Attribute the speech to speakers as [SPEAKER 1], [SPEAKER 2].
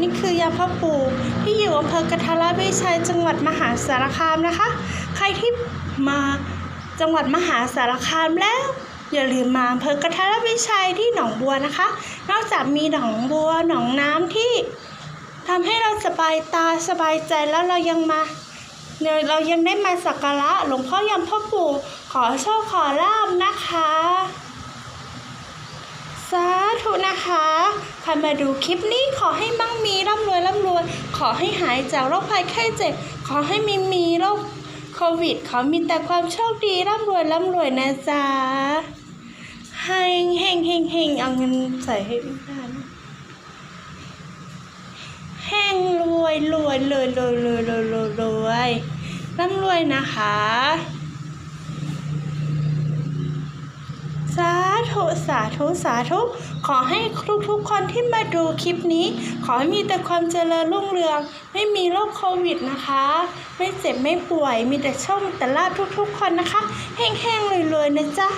[SPEAKER 1] นี่คือยาพ่อปู่ที่อยู่อำเภอกระทรวิชัยจังหวัดมหาสารคามนะคะ ใครที่มาจังหวัดมหาสารคามแล้ว อย่าลืมมาอำเภอกระทรวิชัยที่หนองบัวนะคะ นอกจากมีหนองบัวหนองน้ำที่ทำให้เราสบายตาสบายใจแล้วเรายังมาเนี่ยเรายังได้มาสักการะหลวงพ่อยำพ่อปู่ขอโชคขอลาบนะคะ ธุนะคะใครมาดูคลิปนี้ขอให้มั่งมีร่ำรวยร่ำรวย ขอให้หายจากโรคภัยไข้เจ็บ ขอให้มีมีโรคโควิด ขอมีแต่ความโชคดีร่ำรวยร่ำรวยนะจ๊ะเฮงห่งแห่งแห่งเอาเงินใส่ให้พี่ตาแห่งรวยรวยรวยรวยรวยรวยรวยร่ำรวยนะคะ ธุสาธุสาธุขอให้ทุกๆคนที่มาดูคลิปนี้ ขอให้มีแต่ความเจริญรุ่งเรือง ไม่มีโรคโควิดนะคะ ไม่เจ็บไม่ป่วยมีแต่โชคมีแต่ลาภทุกๆ คนนะคะแห้งๆรวยๆนะจ๊ะ